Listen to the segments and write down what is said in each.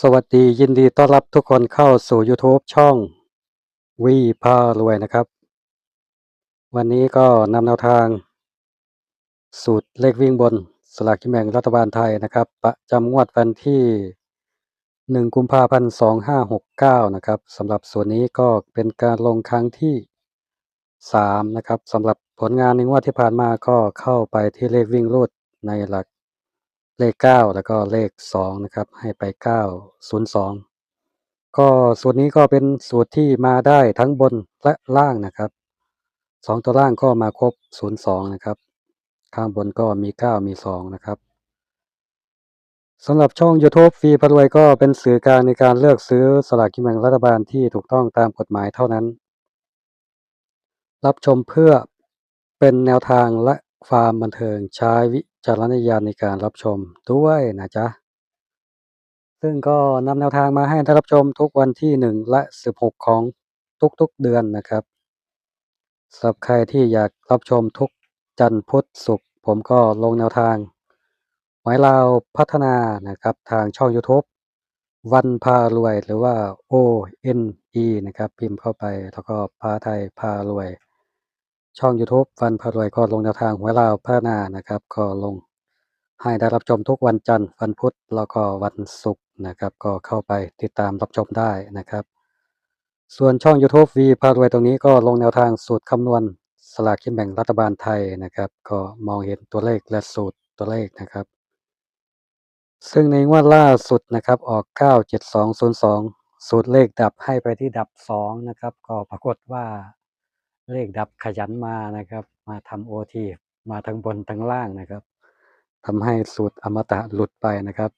สวัสดียินดีต้อนรับทุกคนเข้าสู่ YouTube ช่องวีพารวยนะครับ วันนี้ก็นำแนวทาง สูตรเลขวิ่งบนสลากกินแบ่งรัฐบาลไทยนะครับ ประจำงวดวันที่ 1 กุมภาพันธ์2569 นะครับสำหรับส่วนนี้ก็เป็นการลงครั้งที่ 3 นะครับสำหรับผลงานในงวดที่ผ่านมาก็เข้าไปที่เลขวิ่งรูดในหลัก เลข 9 แล้วก็เลข 2 นะครับ ให้ไป 902 ก็สูตรนี้ก็เป็นสูตรที่มาได้ทั้งบนและล่างนะครับ 2 ตัวล่างก็มาครบ 02 นะครับ ข้างบนก็มี 9 มี 2 นะครับสำหรับช่อง YouTube ฟรีพารวยก็เป็นสื่อกลางในการเลือกซื้อสลากกินแบ่งรัฐบาลที่ถูกต้องตามกฎหมายเท่านั้น รับชมเพื่อเป็นแนวทางและความบันเทิงใช้วิ จารณญาณในการรับชมด้วยนะจ๊ะ ซึ่งก็นำแนวทางมาให้ได้รับชมทุกวันที่ 1 และ 16 ของทุกๆเดือนนะครับสำหรับใครที่อยากรับชมทุกจันทร์พุธศุกร์ผมก็ลงแนวทางหวยลาวพัฒนานะครับทางช่อง YouTube วันพารวยหรือว่า O N E นะครับ พิมพ์เข้าไปแล้วก็พาไทยพารวย ช่อง YouTube วันพารวยก็ลงแนวทางหวยลาวพัฒนานะครับ ก็ลงให้ได้รับชมทุกวันจันทร์วันพุธแล้วก็วันศุกร์นะครับ ก็เข้าไปติดตามรับชมได้นะครับ ส่วนช่อง YouTube V พารวยตรงนี้ก็ลงแนวทางสูตรคำนวณสลากกินแบ่งรัฐบาลไทยนะครับ ก็มองเห็นตัวเลขและสูตรตัวเลขนะครับ ซึ่งในงวดล่าสุดนะครับออก 97202 สูตรเลขดับให้ไปที่ดับ 2 นะครับ ก็ปรากฏว่า เลขดับขยันมานะครับ มาทำโอทีมาทั้งบนทั้งล่างนะครับทำให้สูตรอมตะหลุดไปนะครับ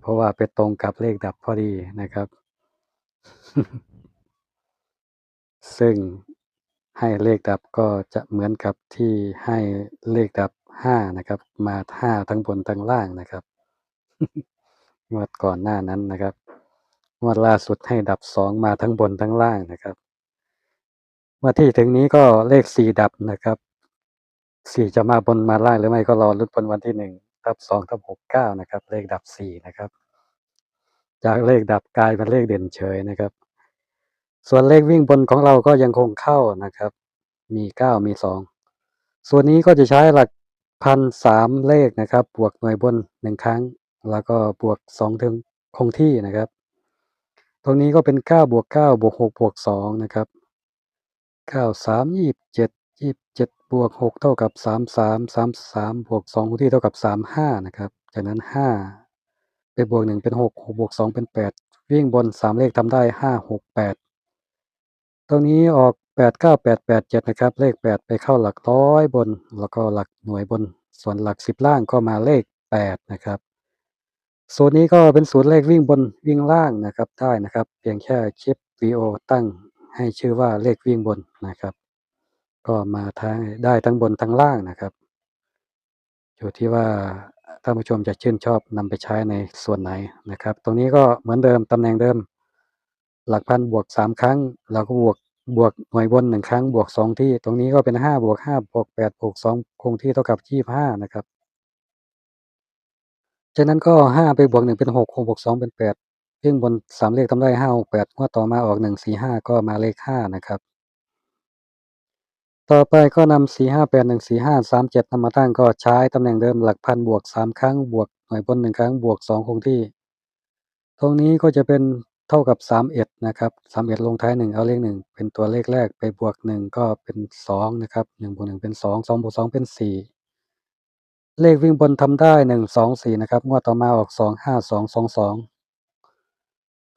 เพราะว่าไปตรงกับเลขดับพอดีนะครับ ซึ่งให้เลขดับก็จะเหมือนกับที่ให้เลขดับ5นะครับ มา5ทั้งบนทั้งล่างนะครับงวดก่อนหน้านั้นนะครับงวดล่าสุดให้ดับ2มาทั้งบนทั้งล่างนะครับ งวดที่ถึงนี้ก็เลข4ดับนะครับ4จะมาบนมาล่างหรือไม่ก็รอลุ้นวันที่1ทับ2ทับ6 9นะครับ เลขดับ4นะครับ จากเลขดับกลายเป็นเลขเด่นเฉยนะครับ ส่วนเลขวิ่งบนของเราก็ยังคงเข้านะครับ มี9มี2ส่วนนี้ก็จะใช้หลักพันสามเลขนะครับ บวกหน่วยบนหนึ่งครั้ง แล้วก็บวกสองถึงคงที่นะครับ ตรงนี้ก็เป็นเก้าบวกเก้าบวกหกบวกสองนะครับ เก้าสามยี่สิบเจ็ดยี่สิบเจ็ดบวกหกเท่ากับสามสามสามสามบวกสองคงที่เท่ากับสามห้านะครับ จากนั้นห้าไปบวกหนึ่งเป็นหกหกบวกสองเป็นแปดวิ่งบนสามเลขทำได้ห้าหกแปดตรงนี้ออก8 9 8 8 7นะครับ เลข8ไปเข้าหลักร้อยบน แล้วก็หลักหน่วยบน ส่วนหลัก10ล่างก็มาเลข8นะครับสูตรนี้ก็เป็นสูตรเลขวิ่งบนวิ่งล่างนะครับได้นะครับ เพียงแค่คลิปวีโอตั้ง ให้ชื่อว่าเลขวิ่งบนนะครับ ก็มาทั้งได้ทั้งบนทั้งล่างนะครับอยู่ที่ว่าท่านผู้ชมจะชื่นชอบนำไปใช้ในส่วนไหนนะครับ ตรงนี้ก็เหมือนเดิมตำแหน่งเดิม หลักพันบวกสามครั้ง เราก็บวกบวกหน่วยบนหนึ่งครั้งบวกสองที่ ตรงนี้ก็เป็นห้าบวกห้าบวกแปดบวกสองคงที่เท่ากับยี่ห้านะครับ จากนั้นก็ห้าไปบวกหนึ่งเป็นหกหกบวกสองเป็นแปด วิ่งบนสามเลขทำได้ห้าหกแปดงวดต่อมาออกหนึ่งสี่ห้าก็มาเลขห้านะครับ ต่อไปก็นำสี่ห้าแปดหนึ่งสี่ห้าสามเจ็ดนำมาตั้งก็ใช้ตำแหน่งเดิมหลักพันบวกสามครั้งบวกหน่วยบนหนึ่งครั้งบวกสองคงที่ ตรงนี้ก็จะเป็นเท่ากับสามเอ็ดนะครับสามเอ็ดลงท้ายหนึ่งเอาเลขหนึ่งเป็นตัวเลขแรกไปบวกหนึ่งก็เป็นสองนะครับหนึ่งบวกหนึ่งเป็นสองสองบวกสองเป็นสี่เลขวิ่งบนทำได้หนึ่งสองสี่นะครับงวดต่อมาออกสองห้าสองสองสอง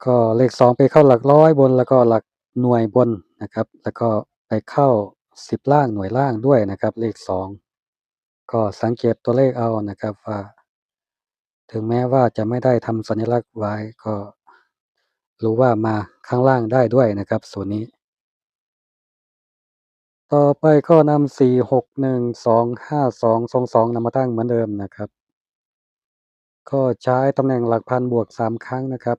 ก็เลขสองไปเข้าหลักร้อยบนแล้วก็หลักหน่วยบนนะครับ แล้วก็ไปเข้าสิบล่างหน่วยล่างด้วยนะครับ เลขสองก็สังเกตตัวเลขเอานะครับว่า ถึงแม้ว่าจะไม่ได้ทำสัญลักษณ์ไว้ก็รู้ว่ามาข้างล่างได้ด้วยนะครับ ส่วนนี้ ต่อไปก็นำสี่หกหนึ่งสองห้าสองสองสองนำมาตั้งเหมือนเดิมนะครับ ก็ใช้ตำแหน่งหลักพันบวกสามครั้งนะครับ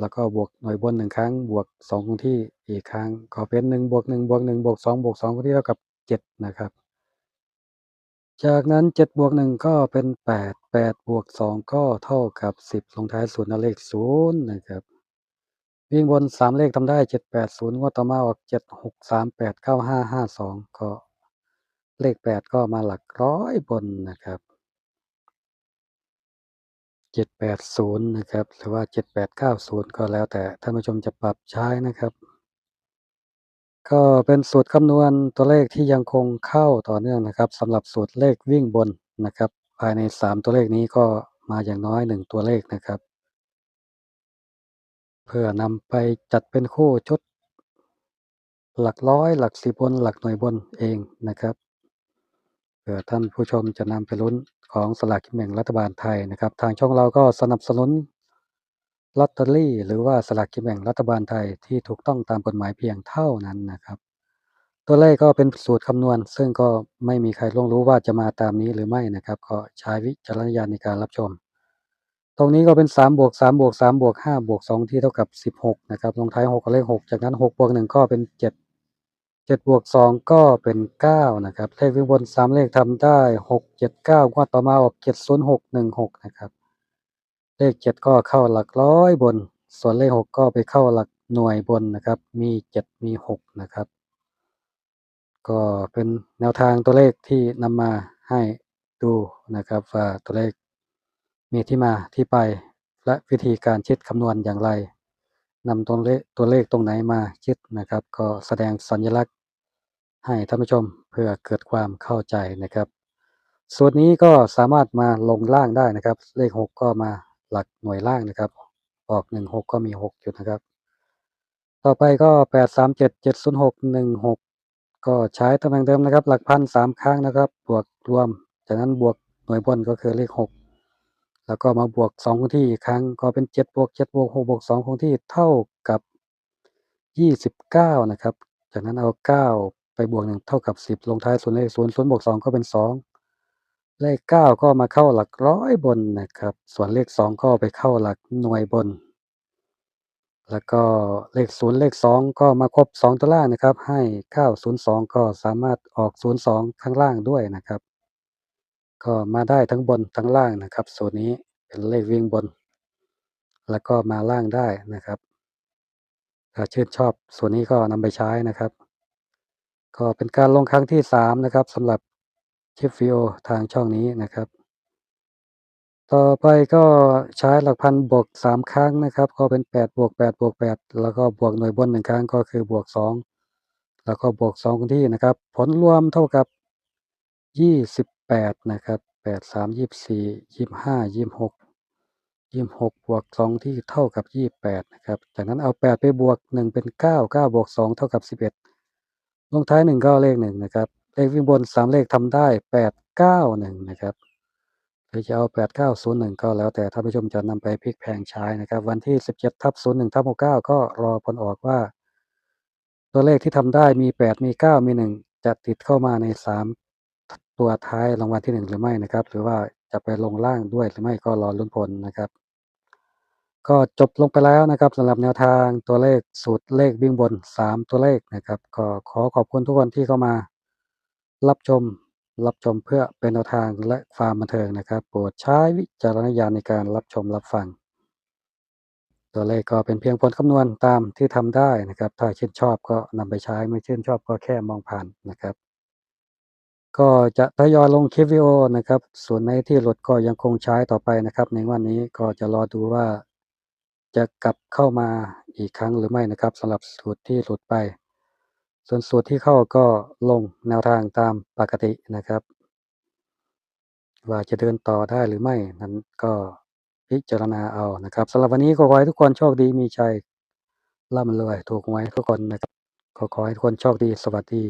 แล้วก็บวกหน่วยบนหนึ่งครั้ง บวกสองคงที่อีกครั้งก็เป็นหนึ่งบวกหนึ่งบวกหนึ่งบวกสองบวกสองคงที่เท่ากับเจ็ดนะครับ จากนั้น7บวก1ก็เป็น8 8บวก2ก็เท่ากับ10ลงท้าย0เอาเลข0นะครับวิ่งบน3เลขทำได้780งวดต่อมาออก7638 9552ก็เลข8ก็มาหลักร้อยบนนะครับ 780 นะครับ หรือว่า 7890 ก็แล้วแต่ท่านผู้ชมจะปรับใช้นะครับ ก็เป็นสูตรคำนวณตัวเลขที่ยังคงเข้าต่อเนื่องนะครับสำหรับสูตรเลขวิ่งบนนะครับ ภายใน 3 ตัวเลขนี้ก็มาอย่างน้อย 1 ตัวเลขนะครับ เพื่อนำไปจัดเป็นคู่ชุดหลักร้อย หลักสิบบน หลักหน่วยบนเองนะครับ ผื่อท่านผู้ชมจะนำไปลุ้นของสลากกินแบ่งรัฐบาลไทยนะครับ ทางช่องเราก็สนับสนุนลอตเตอรี่ หรือว่าสลากกินแบ่งรัฐบาลไทยที่ถูกต้องตามกฎหมายเพียงเท่านั้นนะครับ ตัวเลขก็เป็นสูตรคำนวณ ซึ่งก็ไม่มีใครล่วงรู้ว่าจะมาตามนี้หรือไม่นะครับ ก็ใช้วิจารณญาณในการรับชม ตรงนี้ก็เป็น3บวก3บวก3บวก5บวก2ที่เท่ากับ 16นะครับลงท้าย6กับเลข 6 จากนั้น6บวก1ก็เป็น 7 7บวก2ก็เป็น9นะครับ เลขวิ่งบน3เลขทำได้6 7 9งวดต่อมาออก70616นย์หกหนึ่งหกนะครับ เลข7ก็เข้าหลักร้อยบน ส่วนเลข6ก็ไปเข้าหลักหน่วยบนนะครับ มี7มี6นะครับ ก็เป็นแนวทางตัวเลขที่นำมาให้ดูนะครับว่าตัวเลขมีที่มาที่ไปและวิธีการคิดคำนวณอย่างไร นำตัวเลขตัวเลขตรงไหนมาคิดนะครับ ก็แสดงสัญลักษณ์ให้ท่านผู้ชมเพื่อเกิดความเข้าใจนะครับ ส่วนนี้ก็สามารถมาลงล่างได้นะครับ เลข 6 ก็มาหลักหน่วยล่างนะครับ ออก 1 6 ก็มี6อยู่นะครับ ต่อไปก็ 8 3 7 7 0 6 1 6 ก็ใช้ตำแหน่งเดิมนะครับ หลักพันสามครั้งนะครับ บวกรวม จากนั้นบวกหน่วยบนก็คือเลข 6 แล้วก็มาบวก2คงที่อีกครั้งก็เป็น7บวก7บวก6บวก2คงที่เท่ากับ 29 นะครับ จากนั้นเอา 9 ไปบวก1เท่ากับ 10 ลงท้ายส่วนเลข0 0บวก2ก็เป็น 2 เลข 9 ก็มาเข้าหลักร้อยบนนะครับ ส่วนเลข 2 ก็ไปเข้าหลักหน่วยบน แล้วก็เลข0เลข 2 ก็มาครบ 2 ตัวล่างนะครับ ให้ 902 ก็สามารถออก 02 ข้างล่างด้วยนะครับ ก็มาได้ทั้งบนทั้งล่างนะครับสูตรนี้เป็นเลขวิ่งบน แล้วก็มาล่างได้นะครับถ้าชื่นชอบส่วนนี้ก็นำไปใช้นะครับ ก็เป็นการลงครั้งที่ 3 นะครับสำหรับคลิปวิโอทางช่องนี้นะครับ ต่อไปก็ใช้หลักพันบวก 3 ครั้งนะครับ ก็เป็น 8 บวก 8 บวก 8 แล้วก็บวกหน่วยบน 1 ครั้งก็คือบวก 2 แล้วก็บวก2คงที่นะครับ ผลรวมเท่ากับ 28นะครับ8 3 24 25 26 26บวก2ที่เท่ากับ28นะครับ จากนั้นเอา8ไปบวก1เป็น9 9บวก2เท่ากับ11ลงท้าย1ก็เลข1นะครับ เลขวิ่งบน3เลขทำได้8 9 1นะครับหรือจะเอา8901ก็แล้วแต่ท่านผู้ชมจะนำไปพลิกแพงใช้นะครับ วันที่17ทับ01ทับ69ก็รอผลออกว่า ตัวเลขที่ทำได้มี8มี9มี1จะติดเข้ามาใน3 ตัวท้ายรางวัลที่ 1 หรือไม่นะครับ หรือว่าจะไปลงล่างด้วยหรือไม่ก็รอลุ้นผลนะครับ ก็จบลงไปแล้วนะครับสำหรับแนวทางตัวเลขสูตรเลขวิ่งบน 3 ตัวเลขนะครับ ก็ขอขอบคุณทุกคนที่เข้ามา รับชมรับชมเพื่อเป็นแนวทางและความบันเทิงนะครับ โปรดใช้วิจารณญาณในการรับชมรับฟัง ตัวเลขก็เป็นเพียงผลคำนวณตามที่ทำได้นะครับ ถ้าชื่นชอบก็นำไปใช้ไม่ชื่นชอบก็แค่มองผ่านนะครับ ก็จะทยอยลงคลิปวิดีโอนะครับ ส่วนในที่หลุดก็ยังคงใช้ต่อไปนะครับ ในวันนี้ก็จะรอดูว่า จะกลับเข้ามาอีกครั้งหรือไม่นะครับสำหรับสูตรที่หลุดไป ส่วนสูตรที่เข้าก็ลงแนวทางตามปกตินะครับ ว่าจะเดินต่อได้หรือไม่นั้นก็พิจารณาเอานะครับสำหรับวันนี้ขอให้ทุกคนโชคดีมีชัยร่ำรวยถูกหวยทุกคนนะครับขอให้ทุกคนโชคดีสวัสดี